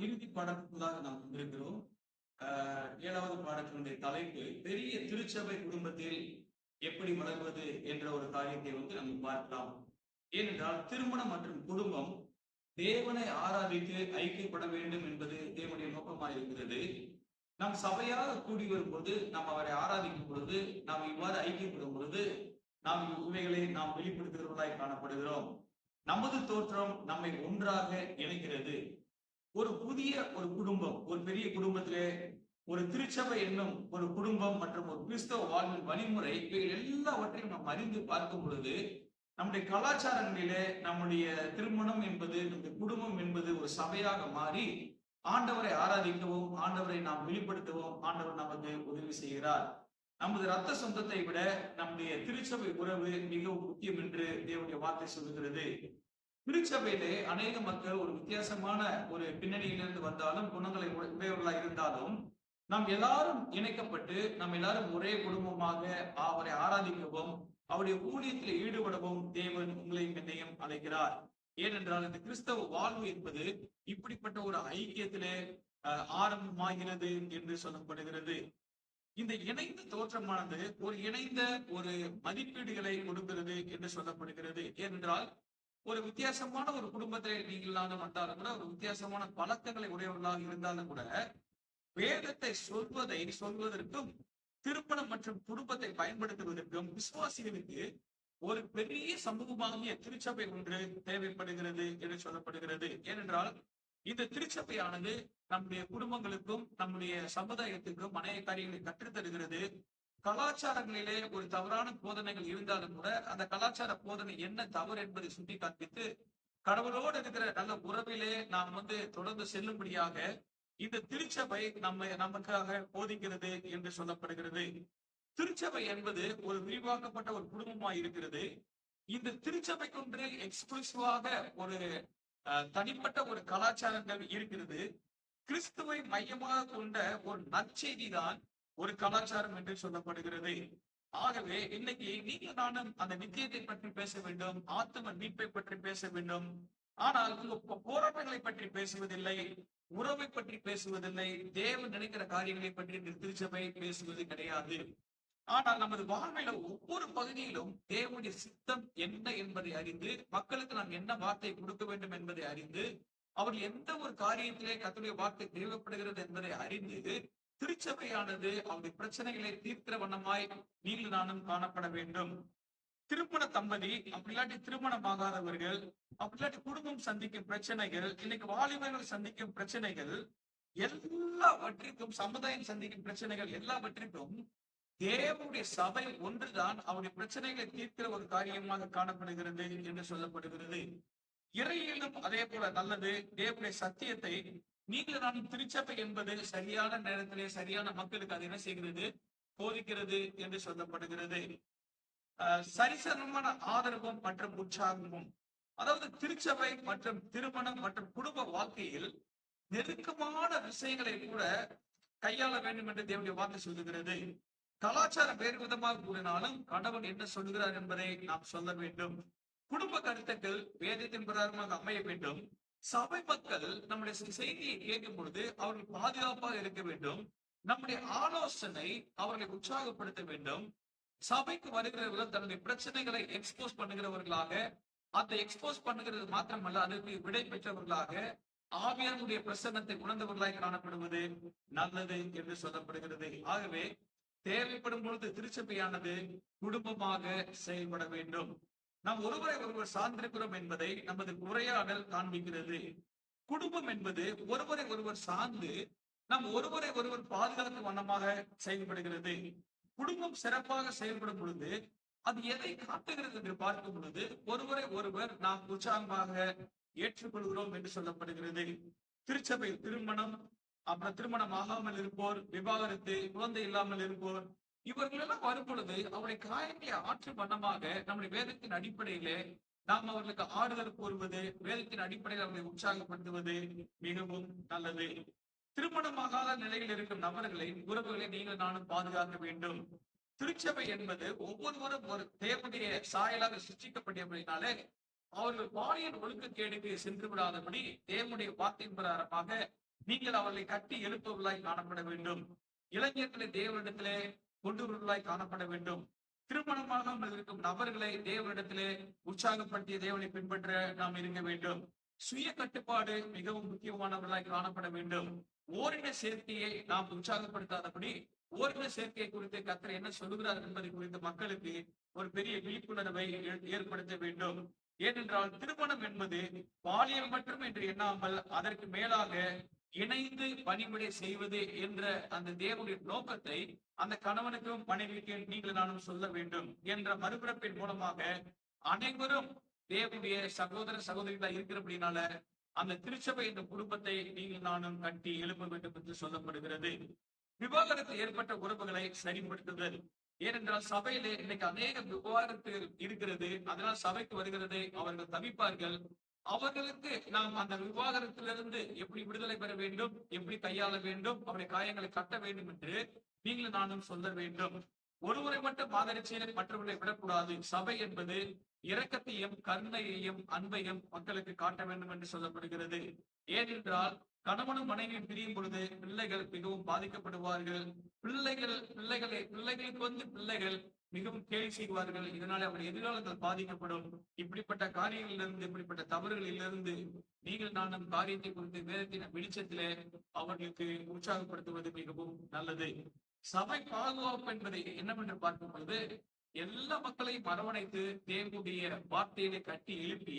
இறுதி பாடத்துக்குள்ளாக நாம் வந்திருக்கிறோம். ஆஹ் ஏழாவது பாடத்தினுடைய தலைப்பு பெரிய திருச்சபை குடும்பத்தில் எப்படி வளர்வது என்ற ஒரு காரியத்தை வந்து நம்ம பார்க்கலாம். ஏனென்றால் திருமணம் மற்றும் குடும்பம் தேவனை ஆராதித்து ஐக்கியப்பட வேண்டும் என்பது தேவனுடைய நோக்கமாக இருக்கிறது. நம் சபையாக கூடி வரும்போது நாம் அவரை ஆராதிக்கும் பொழுது நாம் இவ்வாறு ஐக்கியப்படும் பொழுது நாம் இவைகளை நாம் வெளிப்படுத்துகிறவர்களாய் காணப்படுகிறோம். நமது தோற்றம் நம்மை ஒன்றாக இணைக்கிறது. ஒரு புதிய ஒரு குடும்பம் ஒரு பெரிய குடும்பத்திலே ஒரு திருச்சபை என்னும் ஒரு குடும்பம் மற்றும் ஒரு கிறிஸ்தவ வாழ்வின் வழிமுறை இவைகள் எல்லாவற்றையும் நாம் அறிந்து பார்க்கும் பொழுது நம்முடைய கலாச்சாரங்களிலே நம்முடைய திருமணம் என்பது நம்முடைய குடும்பம் என்பது ஒரு சபையாக மாறி ஆண்டவரை ஆராதிக்கவும் ஆண்டவரை நாம் வெளிப்படுத்தவும் ஆண்டவர் நமக்கு உதவி செய்கிறார். நமது ரத்த சொந்தத்தை விட நம்முடைய திருச்சபை உறவு மிகவும் முக்கியம் என்று தேவனுடைய வார்த்தை சொல்லுகிறது. திருச்சபையிலே அநேக மக்கள் ஒரு வித்தியாசமான ஒரு பின்னணியிலிருந்து வந்தாலும் குணங்களை உடையவர்களாக இருந்தாலும் நாம் எல்லாரும் இணைக்கப்பட்டு நாம் எல்லாரும் ஒரே குடும்பமாக அவரை ஆராதிக்கவும் அவருடைய ஊழியத்தில் ஈடுபடவும் தேவன் உங்களையும் என்னையும் அழைக்கிறார். ஏனென்றால் இந்த கிறிஸ்தவ வாழ்வு என்பது இப்படிப்பட்ட ஒரு ஐக்கியத்திலே அஹ், ஆரம்பமாகிறது என்று சொல்லப்படுகிறது. இந்த இணைந்த தோற்றமானது ஒரு இணைந்த ஒரு மதிப்பீடுகளை கொடுக்கிறது என்று சொல்லப்படுகிறது. ஏனென்றால் ஒரு வித்தியாசமான ஒரு குடும்பத்திலே நீங்கள் வந்தாலும் கூட ஒரு வித்தியாசமான பழக்கங்களை உடையவர்களாக இருந்தாலும் கூட வேதத்தை சொல்வதை சொல்வதற்கும் திருப்பணம் மற்றும் குடும்பத்தை பயன்படுத்துவதற்கும் விசுவாசிகளுக்கு ஒரு பெரிய சமூகமாகிய திருச்சபை ஒன்று தேவைப்படுகிறது என்று சொல்லப்படுகிறது. ஏனென்றால் இந்த திருச்சபையானது நம்முடைய குடும்பங்களுக்கும் நம்முடைய சமுதாயத்துக்கும் அநேக காரியங்களை கற்றுத்தருகிறது. கலாச்சாரங்களிலே ஒரு தவறான போதனைகள் இருந்தாலும் கூட அந்த கலாச்சார போதனை என்ன தவறு என்பதை சுட்டி காண்பித்து கடவுளோடு இருக்கிற நல்ல உறவிலே நாம் வந்து தொடர்ந்து செல்லும்படியாக இந்த திருச்சபை நம்ம நமக்காக போதிக்கிறது என்று சொல்லப்படுகிறது. திருச்சபை என்பது ஒரு விரிவாக்கப்பட்ட ஒரு குடும்பமாய் இருக்கிறது. இந்த திருச்சபைக்கொன்று எக்ஸ்க்ளூசிவாக ஒரு அஹ், தனிப்பட்ட ஒரு கலாச்சாரங்கள் இருக்கிறது. கிறிஸ்துவை மையமாக கொண்ட ஒரு நற்செய்தி தான் ஒரு கலாச்சாரம் என்று சொல்லப்படுகிறது. ஆகவே இன்னைக்கு நீங்க நானும் அந்த நித்தியத்தை பற்றி பேச வேண்டும் ஆத்ம மீட்பை பற்றி பேச வேண்டும். ஆனால் உங்க போராட்டங்களை பற்றி பேசுவதில்லை உறவை பற்றி பேசுவதில்லை தேவன் நினைக்கிற காரியங்களை பற்றி இந்த திருச்சபை பேசுவது கிடையாது. ஆனால் நமது வாழ்வில ஒவ்வொரு பகுதியிலும் தேவனுடைய சித்தம் என்ன என்பதை அறிந்து மக்களுக்கு நாம் என்ன வார்த்தை கொடுக்க வேண்டும் என்பதை அறிந்து அவர்கள் எந்த ஒரு காரியத்திலே கத்துடைய வார்த்தை தேவைப்படுகிறது என்பதை அறிந்து திருச்சபையானது அவருடைய பிரச்சனைகளை தீர்க்கிற வண்ணமாய் நீங்கள் நானும் காணப்பட வேண்டும். திருமண தம்பதி அப்படி இல்லாட்டி திருமணமாகாதவர்கள் அப்படி இல்லாட்டி குடும்பம் சந்திக்கும் பிரச்சனைகள் இன்னைக்கு வாலிபர்கள் சந்திக்கும் பிரச்சனைகள் எல்லாவற்றிற்கும் சமுதாயம் சந்திக்கும் பிரச்சனைகள் எல்லாவற்றிற்கும் தேவனுடைய சபை ஒன்றுதான் அவருடைய பிரச்சனைகளை தீர்க்கிற ஒரு காரியமாக காணப்படுகிறது என்று சொல்லப்படுகிறது. இறையிலும் அதே போல நல்லது. தேவனுடைய சத்தியத்தை நீங்கள் நான் திருச்சபை என்பது சரியான நேரத்திலே சரியான மக்களுக்கு அது என்ன செய்கிறது? போதிக்கிறது என்று சொல்லப்படுகிறது. சரிசமமான ஆதரவும் மற்றும் உற்சாகமும். அதாவது திருச்சபை மற்றும் திருமணம் மற்றும் குடும்ப வாழ்க்கையில் நெருக்கமான விஷயங்களை கூட கையாள வேண்டும் என்று தேவனுடைய வார்த்தை சொல்லுகிறது. கலாச்சாரம் வேறு விதமாக கூறினாலும் கடவுள் என்ன சொல்கிறார் என்பதை நாம் சொல்ல வேண்டும். குடும்ப கருத்துக்கள் வேதத்தின் பிரகாரமாக அமைய வேண்டும். சபை மக்கள் நம்முடைய செய்தியை கேட்கும் பொழுது அவர்கள் பாதுகாப்பாக இருக்க வேண்டும். நம்முடைய ஆலோசனை அவர்களை உற்சாகப்படுத்த வேண்டும். சபைக்கு வருகிறவர்கள் தன்னுடைய பிரச்சனைகளை எக்ஸ்போஸ் பண்ணுகிறவர்களாக அதை எக்ஸ்போஸ் பண்ணுகிறது மாத்திரமல்ல அதற்கு விடை பெற்றவர்களாக ஆவியானுடைய பிரசன்னத்தை உணர்ந்தவர்களாய் காணப்படுவது நல்லது என்று சொல்லப்படுகிறது. ஆகவே தேவைப்படும் பொழுது திருச்சபையானது குடும்பமாக செயல்பட வேண்டும். நாம் ஒருவரை ஒருவர் சார்ந்திருக்கிறோம் என்பதை நமது உரையாடல் காண்பிக்கிறது. குடும்பம் என்பது ஒருவரை ஒருவர் சார்ந்து நாம் ஒருவரை ஒருவர் பாதுகாக்கும் வண்ணமாக செயல்படுகிறது. குடும்பம் சிறப்பாக செயல்படும் பொழுது அது எதை காட்டுகிறது என்று பார்க்கும் பொழுது ஒருவரை ஒருவர் நாம் உற்சாகமாக ஏற்றுக்கொள்கிறோம் என்று சொல்லப்படுகிறது. திருச்சபை திருமணம் அப்புறம் திருமணம் ஆகாமல் இருப்போர் விவாகரத்து குழந்தை இல்லாமல் இருப்போர் இவர்கள் எல்லாம் வரும்பொழுது அவருடைய காயங்களை ஆற்றும் வண்ணமாக நம்முடைய வேதத்தின் அடிப்படையிலே நாம் அவர்களுக்கு ஆறுதல் கூறுவது வேதத்தின் அடிப்படையில் அவர்களை உற்சாகப்படுத்துவது மிகவும் நல்லது. திருமணமாகாத நிலையில் இருக்கும் நபர்களை உறவுகளை நீங்கள் நானும் பாதுகாக்க வேண்டும். திருச்சபை என்பது ஒவ்வொருவரும் ஒரு தேவனுடைய சாயலாக சிருஷ்டிக்கப்பட்டபடினாலே அவர்கள் பாலியல் ஒழுக்கக்கேடுக்கு சென்று விடாதபடி தேவனுடைய வார்த்தையின் பிரகாரமாக நீங்கள் அவர்களை கட்டி எழுப்பவர்களாய் காணப்பட வேண்டும். இளைஞர்களை தேவனிடத்திலே கொண்டுவர்களாய் காணப்பட வேண்டும். திருமணமாக இருக்கும் நபர்களை தேவனிடத்திலே உற்சாகப்படுத்திய தேவனை பின்பற்ற நாம் இருக்க வேண்டும். சுய கட்டுப்பாடு மிகவும் முக்கியமானவர்களாய் காணப்பட வேண்டும். ஓரின சேர்க்கையை நாம் உற்சாகப்படுத்தாதபடி ஓரின சேர்க்கை குறித்து கத்தர் என்ன சொல்லுகிறார் என்பதை குறித்து மக்களுக்கு ஒரு பெரிய விழிப்புணர்வை ஏற்படுத்த வேண்டும். ஏனென்றால் திருமணம் என்பது பாலியல் மட்டும் என்று எண்ணாமல் அதற்கு மேலாக இணைந்து பணிவிடை செய்வது என்ற அந்த தேவனுடைய நோக்கத்தை அந்த கணவனுக்கும் மனைவிக்கு நீங்கள் நானும் சொல்ல வேண்டும் என்ற மறுபிறப்பின் மூலமாக அனைவரும் தேவனுடைய சகோதர சகோதரிகளா இருக்கிறபடினால அந்த திருச்சபை என்ற குடும்பத்தை நீங்கள் நானும் கட்டி எழுப்ப வேண்டும் என்று சொல்லப்படுகிறது. விவாகரத்து ஏற்பட்ட உறவுகளை சரிப்படுத்துதல். ஏனென்றால் சபையிலே இன்னைக்கு அநேக விவாகரத்து இருக்கிறது. அதனால் சபைக்கு வருகிறது அவர்கள் தவிப்பார்கள். அவர்களுக்கு நாம் அந்த விவாகரத்திலிருந்து எப்படி விடுதலை பெற வேண்டும் எப்படி கையாள வேண்டும் அவருடைய காயங்களை கட்ட வேண்டும் என்று நீங்களும் நானும் சொல்ல வேண்டும். ஒருவரை மட்டும் ஆதரிச்சு மற்றவர்களை விடக்கூடாது. சபை என்பது இரக்கத்தையும் கருணையையும் அன்பையும் மக்களுக்கு காட்ட வேண்டும் என்று சொல்லப்படுகிறது. ஏனென்றால் கணவனும் மனைவியும் பிரியும் பொழுது பிள்ளைகள் மிகவும் பாதிக்கப்படுவார்கள். பிள்ளைகள் பிள்ளைகளை பிள்ளைகளுக்கு வந்து பிள்ளைகள் மிகவும் கேலி செய்வார்கள். இதனால அவருடைய எதிர்காலங்கள் பாதிக்கப்படும். இப்படிப்பட்ட காரியங்களிலிருந்து இப்படிப்பட்ட தவறுகளிலிருந்து நீங்கள் நானும் காரியத்தை குறித்து வேதத்தின் வெளிச்சத்திலே அவர்களுக்கு உற்சாகப்படுத்துவது மிகவும் நல்லது. சபை பாதுகாப்பு என்பதை என்னவென்று பார்க்கும் பொழுது எல்லா மக்களையும் அரவணைத்து தேவனுடைய வார்த்தைகளை கட்டி எழுப்பி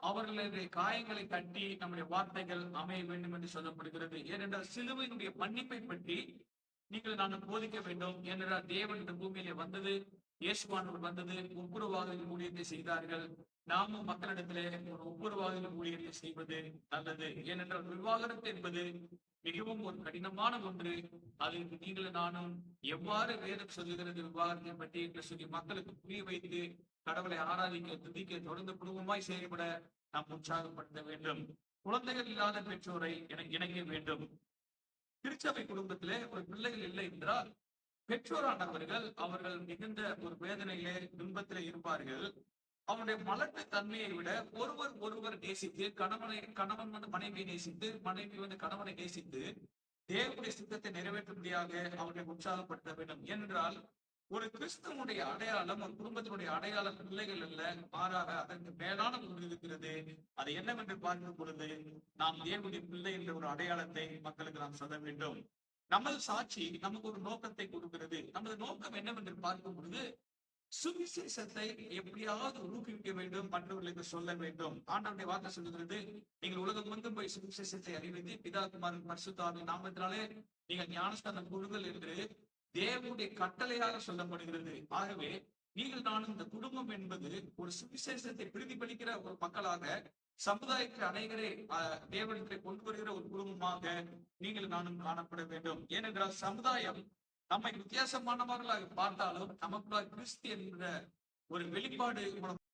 அவர்களுடைய காயங்களை கட்டி நம்முடைய வார்த்தைகள் அமைய வேண்டும் என்று சொல்லப்படுகிறது. ஏனென்றால் சிலுவையினுடைய மன்னிப்பை பற்றி நீங்கள் நான் போதிக்க வேண்டும். ஏனென்றால் தேவன் இந்த பூமியிலே வந்தது இயேசுவானவர் வந்தது ஒப்புரவாக ஊழியத்தை செய்தார்கள். நாமும் மக்களிடத்திலே ஒரு ஒப்புரவாக ஊழியத்தை செய்வது நல்லது. ஏனென்றால் விவாகரத்து என்பது மிகவும் ஒரு கடினமான ஒன்று. அதை நீங்கள் நானும் எவ்வாறு வேதம் சொல்லுகிறது விவாகரத்தை பற்றி என்று சொல்லி மக்களுக்கு புரிய வைத்து கடவுளை ஆராதிக்க துதிக்க தொடர்ந்து குடும்பமாய் செயல்பட நாம் உற்சாகப்படுத்த வேண்டும். குழந்தைகள் இல்லாத பெற்றோரை இணைக்க வேண்டும். திருச்சபை குடும்பத்திலே ஒரு பிள்ளைகள் இல்லை என்றால் பெற்றோரானவர்கள் அவர்கள் மிகுந்த ஒரு வேதனையிலே துன்பத்திலே இருப்பார்கள். அவனுடைய மலட்டு தன்மையை விட ஒருவர் ஒருவர் நேசித்து கணவனை கணவன் வந்து மனைவியை நேசித்து மனைவி வந்து கணவனை நேசித்து தேவனுடைய சித்தத்தை நிறைவேற்றும்படியாக அவர்களை உற்சாகப்படுத்த வேண்டும். என்றால் ஒரு கிறிஸ்தவனுடைய அடையாளம் ஒரு குடும்பத்தினுடைய அடையாளம் பிள்ளைகள் அல்ல மாறாக அதற்கு மேலான ஒன்று இருக்கிறது. அது என்னவென்று பார்க்கும் பொழுது நாம் தேவனுடைய பிள்ளை என்ற ஒரு அடையாளத்தை மக்களுக்கு நாம் சொல்ல வேண்டும். நமது சாட்சி நமக்கு ஒரு நோக்கத்தை கொடுக்கிறது. நமது நோக்கம் என்னவென்று பார்க்கும் பொழுது சுவிசேஷத்தை எப்படியாவது ஊக்குவிக்க வேண்டும் மற்றவர்களுக்கு சொல்ல வேண்டும். ஆண்டவருடைய வார்த்தை சொல்லுகிறது நீங்கள் உலகம் வந்து போய் சுவிசேஷத்தை அறிவித்து பிதா குமாரன் பரிசுத்தாவின் நாமத்தினாலே நீங்கள் ஞானஸ்தானம் கொடுங்கள் என்று தேவனுடைய கட்டளையாக சொல்லப்படுகிறது. ஆகவே நீங்கள் நானும் இந்த குடும்பம் என்பது ஒரு சுவிசேஷத்தை பிரதிபலிக்கிற ஒரு மக்களாக சமுதாயத்தில் அனைவரே ஆஹ், கொண்டு வருகிற ஒரு குடும்பமாக நீங்கள் நானும் காணப்பட வேண்டும். ஏனென்றால் சமுதாயம் நம்மை வித்தியாசமானவர்களாக பார்த்தாலும் நமக்குள்ள கிறிஸ்து என்ற ஒரு வெளிப்பாடு